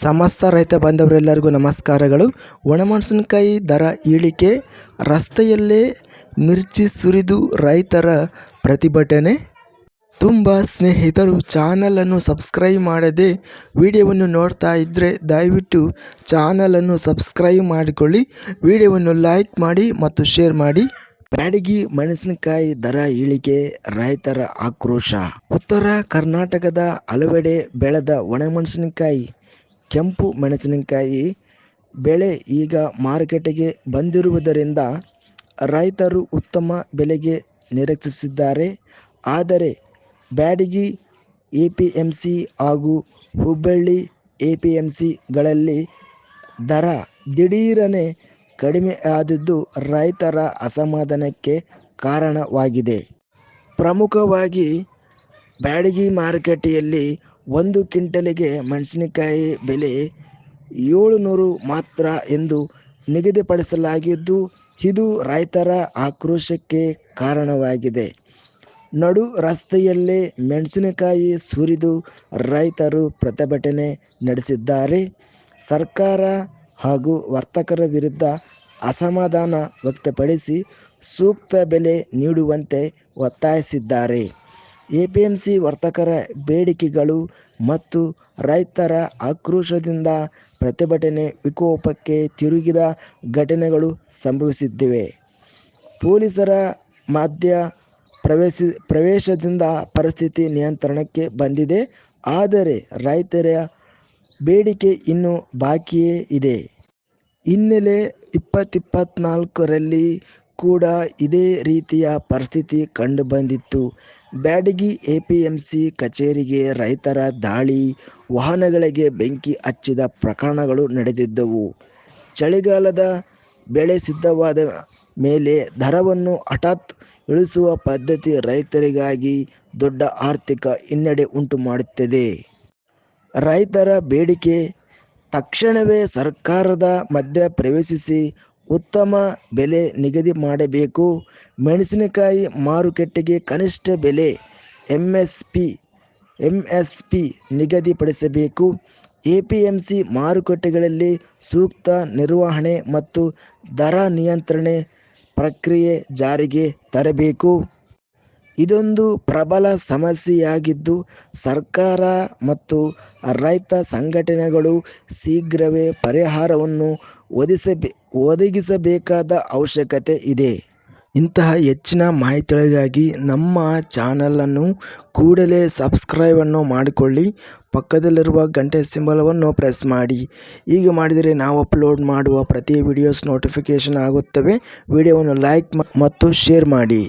ಸಮಸ್ತ ರೈತ ಬಾಂಧವರೆಲ್ಲರಿಗೂ ನಮಸ್ಕಾರಗಳು. ಒಣಮೆಣಸಿನಕಾಯಿ ದರ ಇಳಿಕೆ, ರಸ್ತೆಯಲ್ಲೇ ಮಿರ್ಚಿ ಸುರಿದು ರೈತರ ಪ್ರತಿಭಟನೆ. ತುಂಬ ಸ್ನೇಹಿತರು ಚಾನಲನ್ನು ಸಬ್ಸ್ಕ್ರೈಬ್ ಮಾಡದೆ ವಿಡಿಯೋವನ್ನು ನೋಡ್ತಾ ಇದ್ದರೆ ದಯವಿಟ್ಟು ಚಾನಲನ್ನು ಸಬ್ಸ್ಕ್ರೈಬ್ ಮಾಡಿಕೊಳ್ಳಿ. ವಿಡಿಯೋವನ್ನು ಲೈಕ್ ಮಾಡಿ ಮತ್ತು ಶೇರ್ ಮಾಡಿ. ಬ್ಯಾಡಗಿ ಮೆಣಸಿನಕಾಯಿ ದರ ಇಳಿಕೆ, ರೈತರ ಆಕ್ರೋಶ. ಉತ್ತರ ಕರ್ನಾಟಕದ ಹಲವೆಡೆ ಬೆಳೆದ ಒಣಮೆಣಸಿನಕಾಯಿ ಕೆಂಪು ಮೆಣಸಿನಕಾಯಿ ಬೆಳೆ ಈಗ ಮಾರುಕಟ್ಟೆಗೆ ಬಂದಿರುವುದರಿಂದ ರೈತರು ಉತ್ತಮ ಬೆಲೆಗೆ ನಿರೀಕ್ಷಿಸಿದ್ದಾರೆ. ಆದರೆ Byadagi A P M C ಹಾಗೂ ಹುಬ್ಬಳ್ಳಿ ಎ ಪಿ ಎಂ ಸಿಗಳಲ್ಲಿ ದರ ದಿಢೀರನೆ ಕಡಿಮೆ ಆದದ್ದು ರೈತರ ಅಸಮಾಧಾನಕ್ಕೆ ಕಾರಣವಾಗಿದೆ. ಪ್ರಮುಖವಾಗಿ ಬ್ಯಾಡಗಿ ಮಾರುಕಟ್ಟೆಯಲ್ಲಿ ಒಂದು ಕ್ವಿಂಟಲಿಗೆ ಮೆಣಸಿನಕಾಯಿ ಬೆಲೆ ಏಳುನೂರು ಮಾತ್ರ ಎಂದು ನಿಗದಿಪಡಿಸಲಾಗಿದ್ದು, ಇದು ರೈತರ ಆಕ್ರೋಶಕ್ಕೆ ಕಾರಣವಾಗಿದೆ. ನಡು ರಸ್ತೆಯಲ್ಲೇ ಮೆಣಸಿನಕಾಯಿ ಸುರಿದು ರೈತರು ಪ್ರತಿಭಟನೆ ನಡೆಸಿದ್ದಾರೆ. ಸರ್ಕಾರ ಹಾಗೂ ವರ್ತಕರ ವಿರುದ್ಧ ಅಸಮಾಧಾನ ವ್ಯಕ್ತಪಡಿಸಿ ಸೂಕ್ತ ಬೆಲೆ ನೀಡುವಂತೆ ಒತ್ತಾಯಿಸಿದ್ದಾರೆ. ಎಪಿಎಂಸಿ ವರ್ತಕರ ಬೇಡಿಕೆಗಳು ಮತ್ತು ರೈತರ ಆಕ್ರೋಶದಿಂದ ಪ್ರತಿಭಟನೆ ವಿಕೋಪಕ್ಕೆ ತಿರುಗಿದ ಘಟನೆಗಳು ಸಂಭವಿಸಿವೆ ಪೊಲೀಸರ ಮಧ್ಯ ಪ್ರವೇಶ, ಪ್ರವೇಶದಿಂದ ಪರಿಸ್ಥಿತಿ ನಿಯಂತ್ರಣಕ್ಕೆ ಬಂದಿದೆ, ಆದರೆ ರೈತರ ಬೇಡಿಕೆ ಇನ್ನೂ ಬಾಕಿಯೇ ಇದೆ. ಹಿನ್ನೆಲೆ ಇಪ್ಪತ್ತಿಪ್ಪತ್ನಾಲ್ಕರಲ್ಲಿ ಕೂಡ ಇದೇ ರೀತಿಯ ಪರಿಸ್ಥಿತಿ ಕಂಡುಬಂದಿತ್ತು. ಬ್ಯಾಡಗಿ ಎಪಿಎಂಸಿ ಕಚೇರಿಗೆ ರೈತರ ದಾಳಿ, ವಾಹನಗಳಿಗೆ ಬೆಂಕಿ ಹಚ್ಚಿದ ಪ್ರಕರಣಗಳು ನಡೆದಿದ್ದವು. ಚಳಿಗಾಲದ ಬೆಳೆ ಸಿದ್ಧವಾದ ಮೇಲೆ ದರವನ್ನು ಹಠಾತ್ ಇಳಿಸುವ ಪದ್ಧತಿ ರೈತರಿಗಾಗಿ ದೊಡ್ಡ ಆರ್ಥಿಕ ಹಿನ್ನಡೆ ಉಂಟು ಮಾಡುತ್ತದೆ ರೈತರ ಬೇಡಿಕೆ ತಕ್ಷಣವೇ ಸರ್ಕಾರದ ಮಧ್ಯ ಪ್ರವೇಶಿಸಿ ಉತ್ತಮ ಬೆಲೆ ನಿಗದಿ ಮಾಡಬೇಕು. ಮೆಣಸಿನಕಾಯಿ ಮಾರುಕಟ್ಟೆಗೆ ಕನಿಷ್ಠ ಬೆಲೆ M S P M S P ನಿಗದಿಪಡಿಸಬೇಕು. A P M C ಮಾರುಕಟ್ಟೆಗಳಲ್ಲಿ ಸೂಕ್ತ ನಿರ್ವಹಣೆ ಮತ್ತು ದರ ನಿಯಂತ್ರಣೆ ಪ್ರಕ್ರಿಯೆ ಜಾರಿಗೆ ತರಬೇಕು. ಇದೊಂದು ಪ್ರಬಲ ಸಮಸ್ಯೆಯಾಗಿದ್ದು, ಸರ್ಕಾರ ಮತ್ತು ರೈತ ಸಂಘಟನೆಗಳು ಶೀಘ್ರವೇ ಪರಿಹಾರವನ್ನು ಒದಗಿಸಬೇ ಒದಗಿಸಬೇಕಾದ ಅವಶ್ಯಕತೆ ಇದೆ. ಇಂತಹ ಹೆಚ್ಚಿನ ಮಾಹಿತಿಗಳಿಗಾಗಿ ನಮ್ಮ ಚಾನಲನ್ನು ಕೂಡಲೇ ಸಬ್ಸ್ಕ್ರೈಬನ್ನು ಮಾಡಿಕೊಳ್ಳಿ. ಪಕ್ಕದಲ್ಲಿರುವ ಗಂಟೆ ಸಿಂಬಲವನ್ನು ಪ್ರೆಸ್ ಮಾಡಿ. ಹೀಗೆ ಮಾಡಿದರೆ ನಾವು ಅಪ್ಲೋಡ್ ಮಾಡುವ ಪ್ರತಿ ವಿಡಿಯೋಸ್ ನೋಟಿಫಿಕೇಷನ್ ಆಗುತ್ತವೆ. ವಿಡಿಯೋವನ್ನು ಲೈಕ್ ಮತ್ತು ಶೇರ್ ಮಾಡಿ.